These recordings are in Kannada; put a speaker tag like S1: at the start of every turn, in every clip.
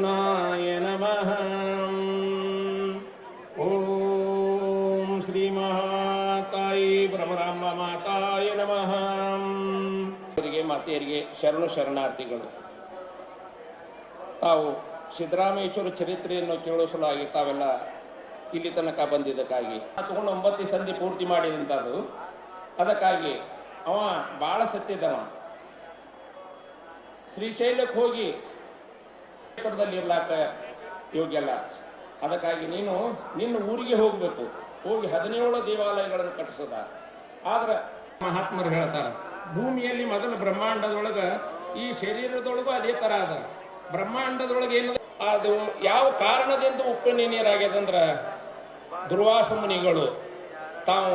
S1: ನಮಃ. ಓಂ ಶ್ರೀ ಮಹಾತಾಯಿ ಭ್ರಮರಾಂಬ ಮಾತಾಯ ನಮಃ. ಅವರಿಗೆ ಮಾತೆಯರಿಗೆ ಶರಣು ಶರಣಾರ್ಥಿಗಳು. ತಾವು ಸಿದ್ದರಾಮೇಶ್ವರ ಚರಿತ್ರೆಯನ್ನು ಕೇಳಿಸಲಾಗಿ ತಾವೆಲ್ಲ ಇಲ್ಲಿ ತನಕ ಬಂದಿದ್ದಕ್ಕಾಗಿ. ತಗೊಂಡು ಒಂಬತ್ತು ಸಂಧಿ ಪೂರ್ತಿ ಮಾಡಿದಂಥದ್ದು. ಅದಕ್ಕಾಗಿ ಅವ ಭಾಳ ಸತ್ಯದವ ಶ್ರೀಶೈಲಕ್ಕೆ ಹೋಗಿ ಇರ್ಲಾಕ ಯೋಗ್ಯಲ್ಲ ಅದಕ್ಕಾಗಿ ನೀನು ನಿನ್ನ ಊರಿಗೆ ಹೋಗಬೇಕು. ಹೋಗಿ ಹದಿನೇಳು ದೇವಾಲಯಗಳನ್ನು ಕಟ್ಟಿಸದ. ಆದ್ರೆ ಮಹಾತ್ಮರು ಹೇಳ್ತಾರೆ, ಭೂಮಿಯಲ್ಲಿ ಮೊದಲು ಬ್ರಹ್ಮಾಂಡದೊಳಗ ಈ ಶರೀರದೊಳಗೂ ಅದೇ ತರ ಅದ. ಬ್ರಹ್ಮಾಂಡದೊಳಗೆ ಏನು ಅದು ಯಾವ ಕಾರಣದಿಂದ ಉಪ್ಪು ನೀರಾಗ್ಯದಂದ್ರ ದುರ್ವಾಸ ಮುನಿಗಳು. ತಾವು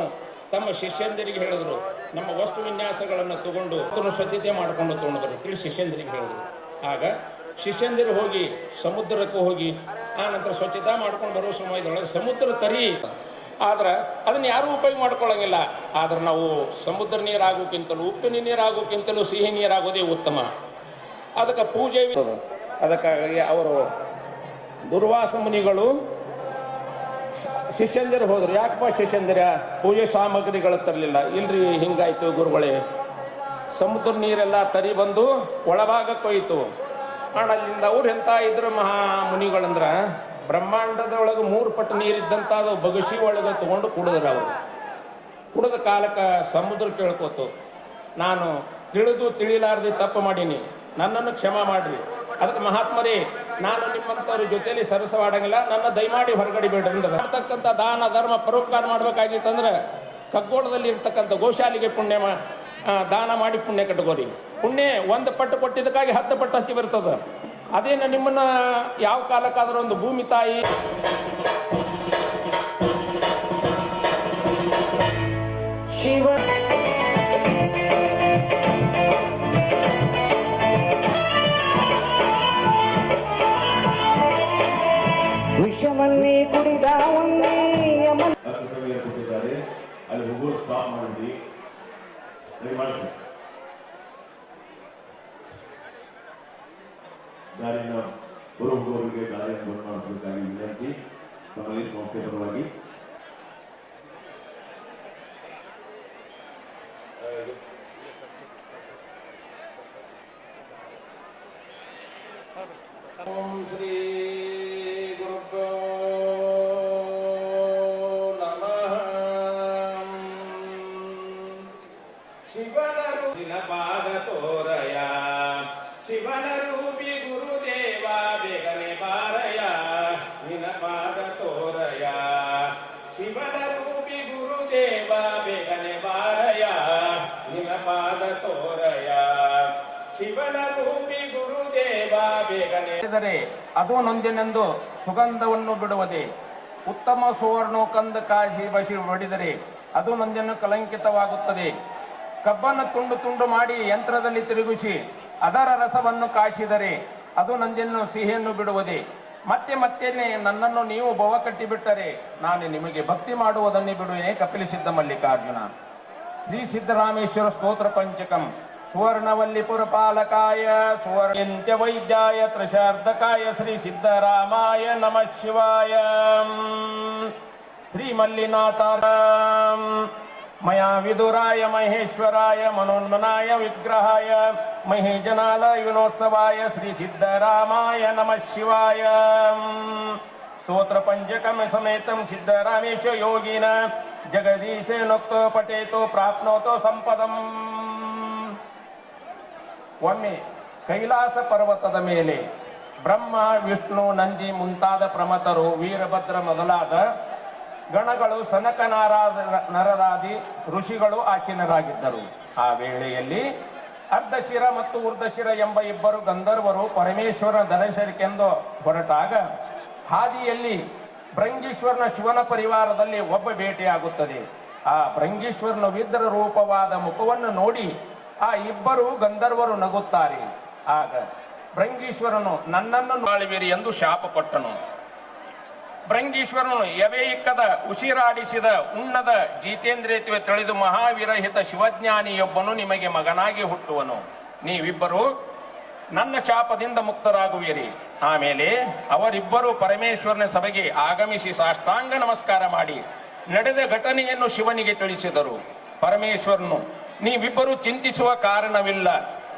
S1: ತಮ್ಮ ಶಿಷ್ಯಂದಿರಿಗೆ ಹೇಳಿದ್ರು, ನಮ್ಮ ವಸ್ತು ವಿನ್ಯಾಸಗಳನ್ನು ತಗೊಂಡು ಸ್ವಚ್ಛತೆ ಮಾಡಿಕೊಂಡು ತಗೊಂಡ್ರು ತಿಳಿ ಶಿಷ್ಯಂದರಿಗೆ ಹೇಳಿದ್ರು. ಆಗ ಶಿಷ್ಯಂದಿರು ಹೋಗಿ, ಸಮುದ್ರಕ್ಕೆ ಹೋಗಿ, ಆ ನಂತರ ಸ್ವಚ್ಛತಾ ಮಾಡ್ಕೊಂಡು ಬರೋ ಸಮಯದೊಳಗೆ ಸಮುದ್ರ ತರಿ. ಆದ್ರೆ ಅದನ್ನ ಯಾರೂ ಉಪಯೋಗ ಮಾಡ್ಕೊಳ್ಳಂಗಿಲ್ಲ. ಆದ್ರೆ ನಾವು ಸಮುದ್ರ ನೀರಾಗೋಕ್ಕಿಂತಲೂ, ಉಪ್ಪಿನ ನೀರಾಗೋಕ್ಕಿಂತಲೂ ಸಿಹಿ ನೀರಾಗೋದೇ ಉತ್ತಮ. ಅದಕ್ಕೆ ಪೂಜೆ ಅದಕ್ಕಾಗಿ ಅವರು ದುರ್ವಾಸ ಮುನಿಗಳು ಶಿಷ್ಯಂದಿರು ಹೋದ್ರು. ಯಾಕಪ್ಪ ಶಿಷ್ಯಂದಿರ? ಪೂಜೆ ಸಾಮಗ್ರಿಗಳು ತರಲಿಲ್ಲ. ಇಲ್ರಿ, ಹಿಂಗಾಯ್ತು ಗುರುಗಳೇ. ಸಮುದ್ರ ನೀರೆಲ್ಲ ತರಿ ಬಂದು ಒಳಭಾಗಕ್ಕೆ ಹೋಯ್ತು ಅಣ್ಣ ಅಲ್ಲಿಂದ ಅವ್ರು ಎಂತ ಇದ್ರು ಮಹಾ ಮುನಿಗಳಂದ್ರ ಬ್ರಹ್ಮಾಂಡದೊಳಗೆ ಮೂರು ಪಟ್ಟು ನೀರಿದ್ದಂತ ಅದು ಬಗಸಿ ಒಳಗೆ ತಗೊಂಡು ಕುಡಿದ್ರು ಅವರು. ಕುಡಿದ ಕಾಲಕ್ಕೆ ಸಮುದ್ರ ಕೇಳ್ಕೊತು. ನಾನು ತಿಳಿದು ತಿಳಿಲಾರ್ದೆ ತಪ್ಪು ಮಾಡೀನಿ. ನನ್ನನ್ನು ಕ್ಷಮ ಮಾಡ್ರಿ. ಅದಕ್ಕೆ ಮಹಾತ್ಮರೇ, ನಾನು ನಿಮ್ಮಂಥವ್ರ ಜೊತೆಯಲ್ಲಿ ಸರಸವಾಡಂಗಿಲ್ಲ ನನ್ನ ದಯಮಾಡಿ ಹೊರಗಡೆ ಬೇಡ್ರಿ ಅಂದ್ರೆ. ಮಾಡ್ತಕ್ಕಂಥ ದಾನ, ಧರ್ಮ, ಪರೋಪಕಾರ ಮಾಡ್ಬೇಕಾಗಿತ್ತಂದ್ರೆ ಕಗ್ಗೋಳದಲ್ಲಿ ಇರ್ತಕ್ಕಂಥ ಗೋಶಾಲಿಗೆ ಪುಣ್ಯ ದಾನ ಮಾಡಿ ಪುಣ್ಯ ಕಟ್ಕೋರಿ. ಪುಣ್ಯ ಒಂದು ಪಟ್ಟು ಕೊಟ್ಟಿದ್ದಕ್ಕಾಗಿ ಹತ್ತು ಪಟ್ಟು ಹಚ್ಚಿ ಬರ್ತದ. ಅದೇನು ನಿಮ್ಮನ್ನ ಯಾವ ಕಾಲಕ್ಕಾದ್ರೂ ಒಂದು ಭೂಮಿ ತಾಯಿ
S2: ಶಿವ ವಿಷಮನ್ನೇ ಕುಡಿದ
S3: ಅಲ್ಲಿ ಹೋಗೋದು ಸ್ಟಾಪ್ ದಯಮಾಡಿ ದಾರಿನ ಹೊರ ಹೋಗೋರಿಗೆ ದಾರಿಯನ್ನು ಬಂದ್ ಮಾಡಿಸಬೇಕಾಗಿ ವಿನಂತಿ ನಮ್ಮಲ್ಲಿ ಸಂಸ್ಥೆ ಪರವಾಗಿ
S1: ಓಂ ಶಿವನ ರೂಪಿ ಗುರುದೇವ, ಬೇಗನೆ ಬಾರಯ ನಿನ ಪಾದ ತೋರಯ ಶಿವನ ರೂಪಿ ಗುರುದೇವ, ಬೇಗನೆ ಬಾರಯ ನಿನ ಪಾದ ತೋರಯ ಶಿವನ ರೂಪಿ ಗುರುದೇವ, ಬೇಗನೆ ಅದು ನೊಂದಿನೆಂದು ಸುಗಂಧವನ್ನು ಬಿಡುವುದೇ. ಉತ್ತಮ ಸುವರ್ಣ ಕಂದ ಕಾಶಿ ಬಸಿ ಹೊಡಿದರೆ ಅದು ನೊಂದನ್ನು ಕಲಂಕಿತವಾಗುತ್ತದೆ. ಕಬ್ಬನ್ನು ತುಂಡು ತುಂಡು ಮಾಡಿ ಯಂತ್ರದಲ್ಲಿ ತಿರುಗಿಸಿ ಅದರ ರಸವನ್ನು ಕಾಯಿಸಿದರೆ ಅದು ನಂದಿನ್ನು ಸಿಹಿಯನ್ನು ಬಿಡುವುದೇ. ಮತ್ತೆ ಮತ್ತೇನೆ ನನ್ನನ್ನು ನೀವು ಭವ ಕಟ್ಟಿಬಿಟ್ಟರೆ ನಾನು ನಿಮಗೆ ಭಕ್ತಿ ಮಾಡುವುದನ್ನೇ ಬಿಡುವೆ ಕಪಿಲಿಸಿದ್ದ ಮಲ್ಲಿಕಾರ್ಜುನ. ಶ್ರೀ ಸಿದ್ದರಾಮೇಶ್ವರ ಸ್ತೋತ್ರ ಪಂಚಕಂ. ಸುವರ್ಣವಲ್ಲಿ ಪುರಪಾಲಕಾಯ, ಸುವರ್ಣಂತ್ಯ ವೈದ್ಯಾಯ, ತ್ರಿಶಾರ್ಧಕಾಯ ಶ್ರೀ ಸಿದ್ದರಾಮಾಯ ನಮಃ ಶಿವಾಯ. ಶ್ರೀ ಮಲ್ಲಿನಾಥ ಮಯಾ ವಿದುರಾಯ ಮಹೇಶ್ವರಾಯ ಮನೋನ್ಮನಾಯ ವಿಗ್ರಹಾಯ ಮಹೇಜನಾಲ ವಿನೋತ್ಸವಾಯ ಶ್ರೀ ಸಿದ್ದರಾಮಾಯ ನಮಃ ಶಿವಾಯ ಸ್ತೋತ್ರ ಪಂಚಕಂ ಸಮೇತಂ ಸಿದ್ದರಾಮೇಶ ಯೋಗಿನ ಜಗದೀಶನೋಕ್ತೋ ಪಟೇತೋ ಪ್ರಾಪ್ನೋತೋ ಸಂಪದಂ ಒಮ್ಮೆ ಕೈಲಾಸ ಪರ್ವತದ ಮೇಲೆ ಬ್ರಹ್ಮ ವಿಷ್ಣು ನಂದಿ ಮುಂತಾದ ಪ್ರಮತರು ವೀರಭದ್ರ ಮೊದಲಾದ ಗಣಗಳು ಸನಕನಾರಾದರ ನರರಾದಿ ಋಷಿಗಳು ಆಚೀನರಾಗಿದ್ದರು. ಆ ವೇಳೆಯಲ್ಲಿ ಅರ್ಧಶಿರ ಮತ್ತು ಉರ್ಧಶಿರ ಎಂಬ ಇಬ್ಬರು ಗಂಧರ್ವರು ಪರಮೇಶ್ವರ ದರ್ಶನಕ್ಕೆಂದು ಹೊರಟಾಗ ಹಾದಿಯಲ್ಲಿ ಭೃಂಗೀಶ್ವರನ ಶಿವನ ಪರಿವಾರದಲ್ಲಿ ಒಬ್ಬ ಭೇಟಿಯಾಗುತ್ತದೆ ಆ ಭೃಂಗೀಶ್ವರನ ವಿದ್ರ ರೂಪವಾದ ಮುಖವನ್ನು ನೋಡಿ ಆ ಇಬ್ಬರು ಗಂಧರ್ವರು ನಗುತ್ತಾರೆ. ಆಗ ಭೃಂಗೀಶ್ವರನು ನನ್ನನ್ನು ನಾಳಿವಿರಿ ಎಂದು ಶಾಪ ಕೊಟ್ಟನು. ಭೃಂಗೀಶ್ವರನು ಎವೆಯಿಕ್ಕದ ಉಸಿರಾಡಿಸಿದ ಉಣ್ಣದ ಜಿತೇಂದ್ರಿಯತ್ವೆ ತಿಳಿದು ಮಹಾವಿರಹಿತ ಶಿವಜ್ಞಾನಿಯೊಬ್ಬನು ನಿಮಗೆ ಮಗನಾಗಿ ಹುಟ್ಟುವನು. ನೀವಿಬ್ಬರು ನನ್ನ ಶಾಪದಿಂದ ಮುಕ್ತರಾಗುವಿರಿ. ಆಮೇಲೆ ಅವರಿಬ್ಬರು ಪರಮೇಶ್ವರನ ಸಭೆಗೆ ಆಗಮಿಸಿ ಸಾಷ್ಟಾಂಗ ನಮಸ್ಕಾರ ಮಾಡಿ ನಡೆದ ಘಟನೆಯನ್ನು ಶಿವನಿಗೆ ತಿಳಿಸಿದರು. ಪರಮೇಶ್ವರನು, ನೀವಿಬ್ಬರು ಚಿಂತಿಸುವ ಕಾರಣವಿಲ್ಲ.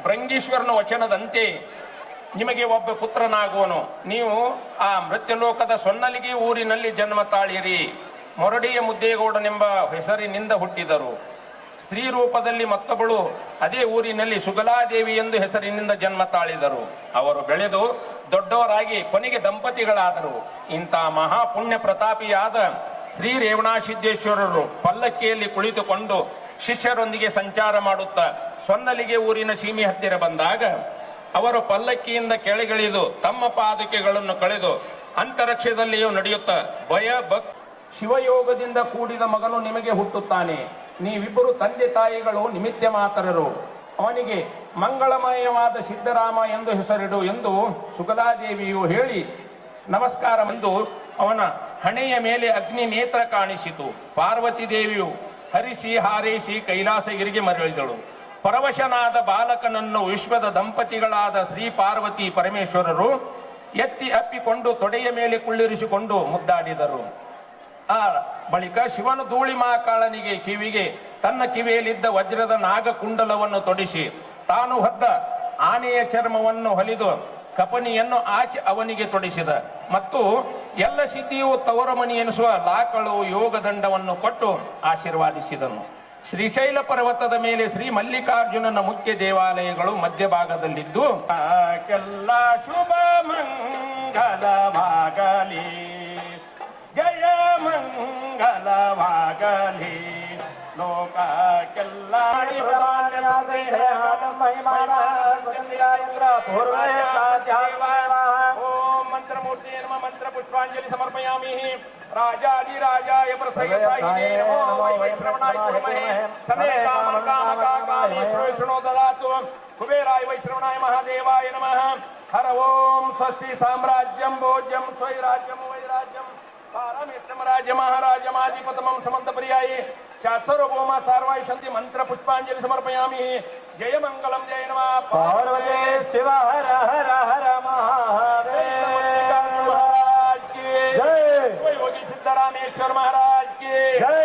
S1: ಭೃಂಗೀಶ್ವರನ ವಚನದಂತೆ ನಿಮಗೆ ಒಬ್ಬ ಪುತ್ರನಾಗುವನು. ನೀವು ಆ ಮೃತ್ಯುಲೋಕದ ಸೊನ್ನಲಿಗೆ ಊರಿನಲ್ಲಿ ಜನ್ಮ ತಾಳಿರಿ. ಮೊರಡಿಯ ಮುದ್ದೇಗೌಡನೆಂಬ ಹೆಸರಿನಿಂದ ಹುಟ್ಟಿದರು. ಸ್ತ್ರೀ ರೂಪದಲ್ಲಿ ಮತ್ತೊಬ್ಬಳು ಅದೇ ಊರಿನಲ್ಲಿ ಸುಗಲಾದೇವಿ ಎಂದು ಹೆಸರಿನಿಂದ ಜನ್ಮ ತಾಳಿದರು. ಅವರು ಬೆಳೆದು ದೊಡ್ಡವರಾಗಿ ಕೊನೆಗೆ ದಂಪತಿಗಳಾದರು. ಇಂಥ ಮಹಾಪುಣ್ಯ ಪ್ರತಾಪಿಯಾದ ಶ್ರೀ ರೇವಣಾಸಿದ್ದೇಶ್ವರರು ಪಲ್ಲಕ್ಕಿಯಲ್ಲಿ ಕುಳಿತುಕೊಂಡು ಶಿಷ್ಯರೊಂದಿಗೆ ಸಂಚಾರ ಮಾಡುತ್ತಾ ಸೊನ್ನಲಿಗೆ ಊರಿನ ಸೀಮೆ ಹತ್ತಿರ ಬಂದಾಗ ಅವರು ಪಲ್ಲಕ್ಕಿಯಿಂದ ಕೆಳಗಿಳಿದು ತಮ್ಮ ಪಾದುಕೆಗಳನ್ನು ಕಳೆದು ಅಂತರಿಕ್ಷದಲ್ಲಿಯೂ ನಡೆಯುತ್ತ, ಭಯ ಭಕ್ ಶಿವಯೋಗದಿಂದ ಕೂಡಿದ ಮಗನು ನಿಮಗೆ ಹುಟ್ಟುತ್ತಾನೆ. ನೀವಿಬ್ಬರು ತಂದೆ ತಾಯಿಗಳು ನಿಮಿತ್ಯ ಮಾತರರು. ಅವನಿಗೆ ಮಂಗಳಮಯವಾದ ಸಿದ್ದರಾಮ ಎಂದು ಹೆಸರಿಡು ಎಂದು ಸುಗಲಾದೇವಿಯು ಹೇಳಿ, ನಮಸ್ಕಾರ ಎಂದು ಅವನ ಹಣೆಯ ಮೇಲೆ ಅಗ್ನಿ ನೇತ್ರ ಕಾಣಿಸಿತು. ಪಾರ್ವತಿ ದೇವಿಯು ಹರಿಸಿ ಹಾರೈಸಿ ಕೈಲಾಸಗಿರಿಗೆ ಮರಳಿದಳು. ಪರವಶನಾದ ಬಾಲಕನನ್ನು ವಿಶ್ವದ ದಂಪತಿಗಳಾದ ಶ್ರೀ ಪಾರ್ವತಿ ಪರಮೇಶ್ವರರು ಎತ್ತಿ ಅಪ್ಪಿಕೊಂಡು ತೊಡೆಯ ಮೇಲೆ ಕುಳ್ಳಿರಿಸಿಕೊಂಡು ಮುದ್ದಾಡಿದರು. ಆ ಬಳಿಕ ಶಿವನು ಧೂಳಿ ಮಾಕಾಳನಿಗೆ ಕಿವಿಗೆ ತನ್ನ ಕಿವಿಯಲ್ಲಿದ್ದ ವಜ್ರದ ನಾಗಕುಂಡಲವನ್ನು ತೊಡಿಸಿ, ತಾನು ಹೊದ್ದ ಆನೆಯ ಚರ್ಮವನ್ನು ಹೊಲಿದು ಕಪನಿಯನ್ನು ಆಚೆ ಅವನಿಗೆ ತೊಡಿಸಿದ. ಮತ್ತು ಎಲ್ಲ ಸಿದ್ಧಿಯು ತವರಮನಿ ಎನಿಸುವ ಲಾಕಳು ಯೋಗದಂಡವನ್ನು ಕೊಟ್ಟು ಆಶೀರ್ವಾದಿಸಿದನು. ಶ್ರೀಶೈಲ ಪರ್ವತದ ಮೇಲೆ ಶ್ರೀ ಮಲ್ಲಿಕಾರ್ಜುನನ ಮುಖ್ಯ ದೇವಾಲಯಗಳು ಮಧ್ಯಭಾಗದಲ್ಲಿದ್ದು ಕೆಲ್ಲ ಶುಭ ಮಂಗಲವಾಗಲಿ. ಜಯ ಮಂಗಲವಾಗಲಿ. ಲೋಕಕ್ಕೆಲ್ಲ ಓಂ ಮಂತ್ರಮೂರ್ತಿ ನಮ. ಮಂತ್ರ ಪುಷ್ಪಾಂಜಲಿ ಸಮರ್ಪಯಾಮಿ ರಾಜಾದಿರಾಜಾಯ ಪ್ರಸಯ್ಯಸಾಯಿನೇ वैष्णवनाय कुर्महे। समे कामं कामका कामेषु विष्णो ददातु कुबेराय वैष्णवनाय महादेवाय नमः। हर ओम स्वस्ति साम्राज्यं भोज्यं स्वैराज्यं वैराज्यं। पारमित्रं राजमहाराजमाधिपतमं समन्तपर्याये समर्पयामि। जय मङ्गलं जय नमः।
S2: पार्वते शिव हर हर हर महादेव।
S1: जय। योगी
S2: सिद्धरामेश्वर
S1: महाराज की। जय।